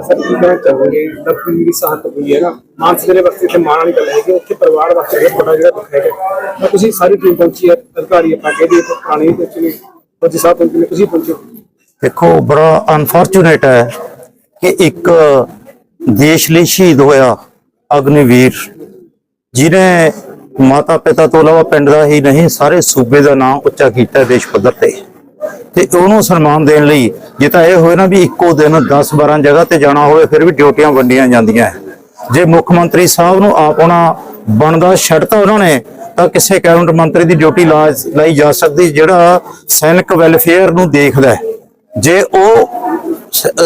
Sir ਕੀ ਕਹਿਣਾ ਚਾਹੋਗੇ ਦਫਤਰੀ ਦੀ ਸਹਾਇਤ ਹੋਈ ਹੈ ਨਾ ਮਾਨਸ ਵਾਸਤੇ ਤੇ ਮਾਣ ਵਾਲੀ ਗੱਲ ਹੈ ਕਿ ਉੱਥੇ ਪਰਿਵਾਰ ਵਾਸਤੇ ਬਹੁਤ ਵੱਡਾ ਜਿਹੜਾ ਦੁੱਖ ਹੈਗਾ ਤਾਂ ਤੁਸੀਂ ਸਾਰੀ ਟੀਮ ਪਹੁੰਚੀ ਹੈ ਅਧਿਕਾਰੀ ਆਪਾਂ ਕਹਿੰਦੇ ਪੁਰਾਣੀ ਪਹੁੰਚੇ ਨੇ ਫੌਜੀ ਸਾਹਿਬ ਪਹੁੰਚੇ ਤੁਸੀਂ ਪਹੁੰਚੇ ਦੇਖੋ ਬੜਾ ਅਨਫੋਰਚੂਨੇਟ ਹੈ ਕਿ ਇੱਕ ਦੇਸ਼ ਲਈ ਸ਼ਹੀਦ ਹੋਇਆ ਅਗਨੀਵੀਰ ਜਿਨੇ ਮਾਤਾ ਪਿਤਾ ਤੋਂ ਇਲਾਵਾ ਪਿੰਡ ਦਾ ਹੀ ਨਹੀਂ, ਸਾਰੇ ਸੂਬੇ ਦਾ ਨਾਮ ਉੱਚਾ ਕੀਤਾ ਦੇਸ਼ ਪੱਧਰ ਤੇ। ਤੇ ਉਹਨੂੰ ਸਨਮਾਨ ਦੇਣ ਲਈ। ਜੇ ਤਾਂ ਇਹ ਹੋਏ ਨਾ ਵੀ ਇੱਕੋ ਦਿਨ 10 12 ਜਗ੍ਹਾ ਤੇ ਜਾਣਾ ਹੋਵੇ, ਫਿਰ ਵੀ ਡਿਊਟੀਆਂ ਵੰਡੀਆਂ ਜਾਂਦੀਆਂ। ਜੇ ਮੁੱਖ ਮੰਤਰੀ ਸਾਹਿਬ ਨੂੰ ਆਪਣਾ ਬਣਦਾ ਛੱਡਤਾ ਉਹਨਾਂ ਨੇ, ਤਾਂ ਕਿਸੇ ਕੈਬਨਿਟ ਮੰਤਰੀ ਦੀ ਡਿਊਟੀ ਲਾਈ ਜਾ ਸਕਦੀ, ਜਿਹੜਾ ਸੈਨਿਕ ਵੈਲਫੇਅਰ ਨੂੰ ਦੇਖਦਾ ਹੈ। ਜੇ ਉਹ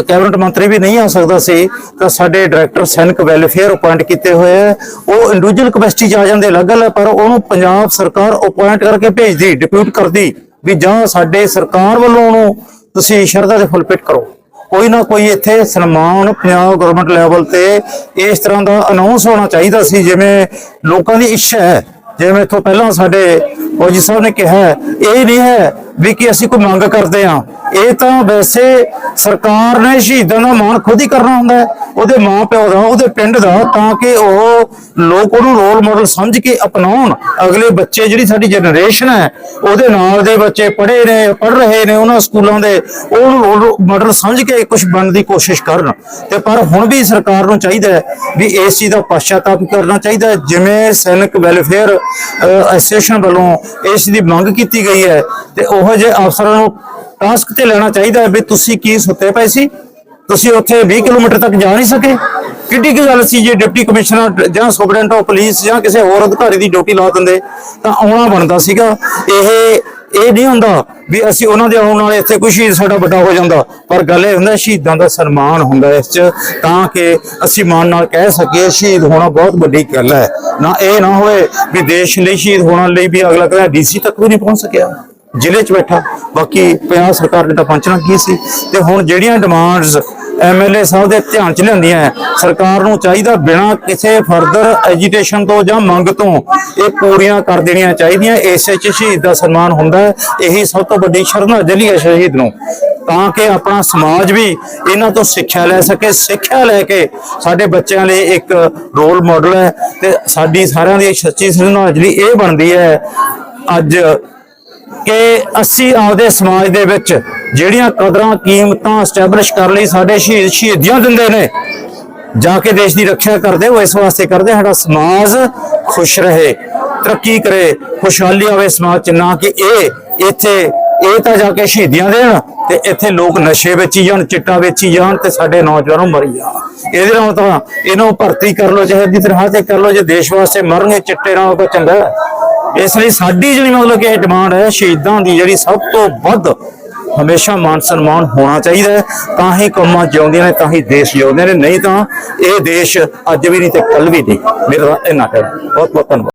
ਕੈਬਨਿਟ ਮੰਤਰੀ ਵੀ ਨਹੀਂ ਆ ਸਕਦਾ ਸੀ, ਤਾਂ ਸਾਡੇ ਡਾਇਰੈਕਟਰ ਸੈਨਿਕ ਵੈਲਫੇਅਰ ਅਪਾਇੰਟ ਕੀਤੇ ਹੋਏ ਹੈ ਉਹ ਇੰਡੀਵਿਜੂਅਲ ਕਪੈਸਿਟੀ ਚ ਆ ਜਾਂਦੇ ਅਲੱਗ-ਅਲੱਗ, ਪਰ ਉਹਨੂੰ ਪੰਜਾਬ ਸਰਕਾਰ ਅਪਾਇੰਟ ਕਰਕੇ ਭੇਜਦੀ ਡਿਪਿਊਟ ਕਰਦੀ। ਵੀ ਜਾਂ ਸਾਡੇ ਸਰਕਾਰ ਵੱਲੋਂ ਉਹਨੂੰ ਤੁਸੀਂ ਸ਼ਰਧਾ ਦੇ ਫੁੱਲ ਪਿਟ ਕਰੋ। ਕੋਈ ਨਾ ਕੋਈ ਇੱਥੇ ਸਨਮਾਨ ਪੰਜਾਬ ਗਵਰਨਮੈਂਟ ਲੈਵਲ ਤੇ ਇਸ ਤਰ੍ਹਾਂ ਦਾ ਅਨਾਉਂਸ ਹੋਣਾ ਚਾਹੀਦਾ ਸੀ, ਜਿਵੇਂ ਲੋਕਾਂ ਦੀ ਇੱਛਾ ਹੈ। ਜਿਵੇਂ ਇੱਥੋਂ ਪਹਿਲਾਂ ਸਾਡੇ ਫੌਜੀ ਸਾਹਿਬ ਨੇ ਕਿਹਾ ਇਹ ਨਹੀਂ ਹੈ ਵੀ ਕਿ ਅਸੀਂ ਕੋਈ ਮੰਗ ਕਰਦੇ ਹਾਂ। ਇਹ ਤਾਂ ਵੈਸੇ ਸਰਕਾਰ ਨੇ ਸ਼ਹੀਦਾਂ ਦਾ ਮਾਣ ਖੁਦ ਹੀ ਕਰਨਾ ਹੁੰਦਾ ਹੈ। ਉਹਦੇ ਮਾਂ ਪਿਓ ਦਾ, ਉਹਦੇ ਪਿੰਡ ਦਾ, ਤਾਂ ਕਿ ਉਹ ਲੋਕ ਉਹਨੂੰ ਰੋਲ ਮਾਡਲ ਸਮਝ ਕੇ ਅਪਣਾਉਣ। ਅਗਲੇ ਬੱਚੇ ਜਿਹੜੀ ਸਾਡੀ ਜਨਰੇਸ਼ਨ ਹੈ, ਉਹਦੇ ਨਾਲ ਦੇ ਬੱਚੇ ਪੜ੍ਹੇ ਨੇ, ਪੜ੍ਹ ਰਹੇ ਨੇ ਉਹਨਾਂ ਸਕੂਲਾਂ ਦੇ, ਉਹਨੂੰ ਰੋਲ ਮਾਡਲ ਸਮਝ ਕੇ ਕੁਝ ਬਣਨ ਦੀ ਕੋਸ਼ਿਸ਼ ਕਰਨ। ਤੇ ਪਰ ਹੁਣ ਵੀ ਸਰਕਾਰ ਨੂੰ ਚਾਹੀਦਾ ਹੈ ਵੀ ਇਸ ਚੀਜ਼ ਦਾ ਪਛਤਾਪ ਕਰਨਾ ਚਾਹੀਦਾ ਜਿਵੇਂ ਸੈਨਿਕ ਵੈਲਫੇਅਰ ਐਸੋਸੀਏਸ਼ਨ ਵੱਲੋਂ ਇਸ ਦੀ ਮੰਗ ਕੀਤੀ ਗਈ ਹੈ, ਤੇ ਉਹ ਜੇ ਅਫਸਰਾਂ ਨੂੰ ਟਾਸਕ ਤੇ ਲੈਣਾ ਚਾਹੀਦਾ ਵੀ ਤੁਸੀਂ ਕੀ ਸੁੱਤੇ ਪਏ ਸੀ? ਤੁਸੀਂ ਉੱਥੇ 20 ਕਿਲੋਮੀਟਰ ਤੱਕ ਜਾ ਨਹੀਂ ਸਕੇ? ਕਿੱਡੀ ਕੀ ਗੱਲ ਸੀ ਜੇ ਡਿਪਟੀ ਕਮਿਸ਼ਨਰ ਜਾਂ ਸੁਪਰਡੈਂਟ ਆਫ ਪੁਲਿਸ ਜਾਂ ਕਿਸੇ ਹੋਰ ਅਧਿਕਾਰੀ ਦੀ ਡਿਊਟੀ ਲਾ ਦਿੰਦੇ, ਤਾਂ ਆਉਣਾ ਬਣਦਾ ਸੀਗਾ। ਇਹ ਇਹ ਨਹੀਂ ਹੁੰਦਾ ਵੀ ਅਸੀਂ ਉਹਨਾਂ ਦੇ ਆਉਣ ਨਾਲ ਇੱਥੇ ਕੋਈ ਸ਼ਹੀਦ ਸਾਡਾ ਵੱਡਾ ਹੋ ਜਾਂਦਾ। ਪਰ ਗੱਲ ਇਹ ਹੁੰਦਾ ਸ਼ਹੀਦਾਂ ਦਾ ਸਨਮਾਨ ਹੁੰਦਾ ਇਸ 'ਚ, ਤਾਂ ਕਿ ਅਸੀਂ ਮਾਣ ਨਾਲ ਕਹਿ ਸਕੀਏ ਸ਼ਹੀਦ ਹੋਣਾ ਬਹੁਤ ਵੱਡੀ ਗੱਲ ਹੈ। ਨਾ ਇਹ ਨਾ ਹੋਏ ਵੀ ਦੇਸ਼ ਲਈ ਸ਼ਹੀਦ ਹੋਣ ਲਈ ਵੀ ਅਗਲਾ ਕਹਿੰਦਾ ਡੀਸੀ ਤੱਕ ਵੀ ਨਹੀਂ ਪਹੁੰਚ ਸਕਿਆ। ਜ਼ਿਲ੍ਹੇ 'ਚ ਬੈਠਾ। ਬਾਕੀ ਪੰਜਾਬ ਸਰਕਾਰ ਨੇ ਤਾਂ ਪਹੁੰਚਣਾ ਕੀ ਸੀ? ਤੇ ਹੁਣ ਜਿਹੜੀਆਂ ਡਿਮਾਂਡਸ ਐਮਐਲਏ ਸਾਹਿਬ ਦੇ ਧਿਆਨ 'ਚ ਲਿਆਂਦੀਆਂ ਸਰਕਾਰ ਨੂੰ ਚਾਹੀਦਾ ਬਿਨਾਂ ਕਿਸੇ ਫਰਦਰ ਐਜੀਟੇਸ਼ਨ ਤੋਂ ਜਾਂ ਮੰਗ ਤੋਂ ਇਹ ਪੂਰੀਆਂ ਕਰ ਦੇਣੀਆਂ ਚਾਹੀਦੀਆਂ। ਇਸੇ 'ਚ ਸ਼ਹੀਦ ਦਾ ਸਨਮਾਨ ਹੁੰਦਾ ਹੈ। ਇਹੀ ਸਭ ਤੋਂ ਵੱਡੀ ਸ਼ਰਧਾਂਜਲੀ ਹੈ ਸ਼ਹੀਦ ਨੂੰ। ਤਾਂ ਕਿ ਆਪਣਾ ਸਮਾਜ ਵੀ ਇਹਨਾਂ ਤੋਂ ਸਿੱਖਿਆ ਲੈ ਸਕੇ। ਸਿੱਖਿਆ ਲੈ ਕੇ ਸਾਡੇ ਬੱਚਿਆਂ ਲਈ ਇੱਕ ਰੋਲ ਮਾਡਲ ਹੈ ਤੇ ਸਾਡੀ ਸਾਰਿਆਂ ਦੀ ਸੱਚੀ ਸ਼ਰਧਾਂਜਲੀ ਇਹ ਬਣਦੀ ਹੈ, ਅੱਜ ਕਿ ਅਸੀਂ ਆਪਦੇ ਸਮਾਜ ਦੇ ਵਿੱਚ ਜਿਹੜੀਆਂ ਕਦਰਾਂ, ਕੀਮਤਾਂ ਸਟੈਬਲਿਸ਼ ਕਰ ਲਈ, ਸਾਡੇ ਸ਼ਹੀਦ ਸ਼ਹੀਦੀਆਂ ਦਿੰਦੇ ਨੇ, ਜਾ ਕੇ ਦੇਸ਼ ਦੀ ਰੱਖਿਆ ਕਰਦੇ, ਉਹ ਇਸ ਵਾਸਤੇ ਕਰਦੇ, ਸਾਡਾ ਸਮਾਜ ਖੁਸ਼ ਰਹੇ, ਤਰੱਕੀ ਕਰੇ, ਖੁਸ਼ਹਾਲੀ ਆਵੇ ਸਮਾਜ ਚ, ਨਾ ਕਿ ਇਹ, ਇੱਥੇ, ਇਹ ਤਾਂ ਜਾ ਕੇ ਸ਼ਹੀਦੀਆਂ ਦੇਣ ਤੇ ਇੱਥੇ ਲੋਕ ਨਸ਼ੇ ਵੇਚੀ ਜਾਣ, ਚਿੱਟਾ ਵੇਚੀ ਜਾਣ ਤੇ ਸਾਡੇ ਨੌਜਵਾਨੋਂ ਮਰੀ ਜਾਣ। ਇਹਦੇ ਨਾਲ ਤਾਂ ਇਹਨੂੰ ਭਰਤੀ ਕਰ ਲਓ, ਚਾਹੇ ਦੀ ਤਰ੍ਹਾਂ ਤੇ ਕਰ ਲੋ ਜੇ ਦੇਸ਼ ਵਾਸਤੇ ਮਰਨਗੇ, ਚਿੱਟੇ ਨਾਲ ਤਾਂ ਚੰਗਾ ਇਸ ਲਈ ਸਾਡੀ ਜਿਹੜੀ ਮਤਲਬ ਕਿ ਇਹ ਡਿਮਾਂਡ ਹੈ, ਸ਼ਹੀਦਾਂ ਦੀ ਜਿਹੜੀ ਸਭ ਤੋਂ ਵੱਧ ਹਮੇਸ਼ਾ ਮਾਨ ਸਨਮਾਨ ਹੋਣਾ ਚਾਹੀਦਾ ਹੈ। ਤਾਂ ਹੀ ਕੌਮਾਂ ਜਿਉਂਦੀਆਂ ਨੇ, ਤਾਂ ਹੀ ਦੇਸ਼ ਜਿਉਂਦੇ ਨੇ। ਨਹੀਂ ਤਾਂ ਇਹ ਦੇਸ਼ ਅੱਜ ਵੀ ਨਹੀਂ ਤੇ ਕੱਲ ਵੀ ਨਹੀਂ। ਮੇਰਾ ਇੰਨਾ ਕਹਿਣਾ। ਬਹੁਤ ਬਹੁਤ ਧੰਨਵਾਦ।